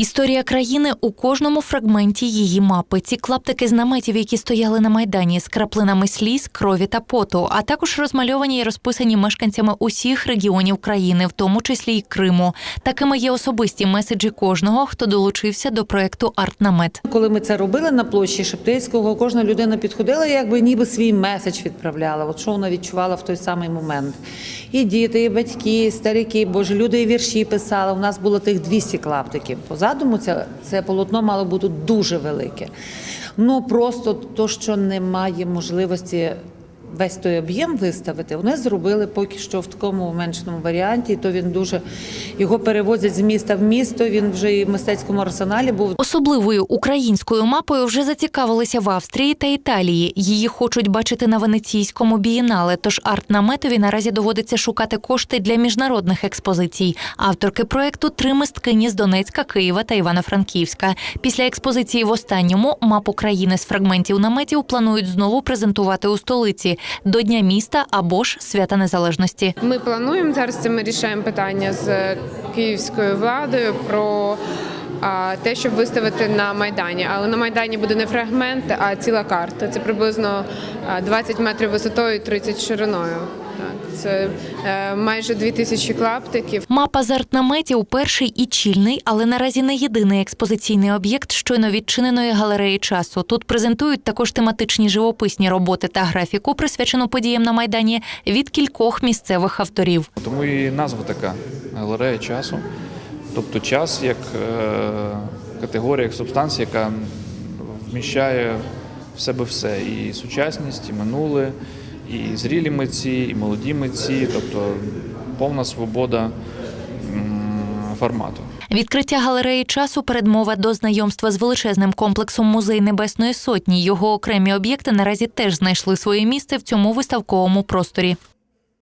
Історія країни у кожному фрагменті її мапи. Ці клаптики з наметів, які стояли на майдані, з краплинами сліз, крові та поту, а також розмальовані і розписані мешканцями усіх регіонів країни, в тому числі й Криму. Такими є особисті меседжі кожного, хто долучився до проекту Артнамет. Коли ми це робили на площі Шептицького, кожна людина підходила, якби ніби свій меседж відправляла. От що вона відчувала в той самий момент. І діти, і батьки, і старики, боже, люди і вірші писали. У нас було тих 200 клаптиків. По задуму це, це полотно мало бути дуже велике. Ну просто то, що немає можливості. Весь той об'єм виставити, вони зробили поки що в такому меншому варіанті. І то він дуже його перевозять з міста в місто. Він вже і в мистецькому арсеналі був. Особливою українською мапою вже зацікавилися в Австрії та Італії. Її хочуть бачити на венеційському бієнале. Тож артнаметові наразі доводиться шукати кошти для міжнародних експозицій. Авторки проекту три мисткині з Донецька, Києва та Івано-Франківська. Після експозиції в останньому мапу країни з фрагментів наметів планують знову презентувати у столиці до Дня міста або ж свята незалежності. Ми плануємо зараз. Це ми рішаємо питання з київською владою про те, щоб виставити на майдані. Але на майдані буде не фрагмент, а ціла карта. Це приблизно а, 20 метрів висотою, і 30 шириною. Так, це е, майже 2000 клаптиків. Мапа з артнаметів перший і чільний, але наразі не єдиний експозиційний об'єкт щойно відчиненої галереї часу. Тут презентують також тематичні живописні роботи та графіку, присвячену подіям на майдані від кількох місцевих авторів. Тому і назва така галерея часу. Тобто час як е, категорія, як субстанція, яка вміщає в себе все. І сучасність, і минуле, і зрілі митці, і молоді митці, тобто повна свобода формату. Відкриття галереї часу передмова до знайомства з величезним комплексом музей Небесної Сотні. Його окремі об'єкти наразі теж знайшли своє місце в цьому виставковому просторі.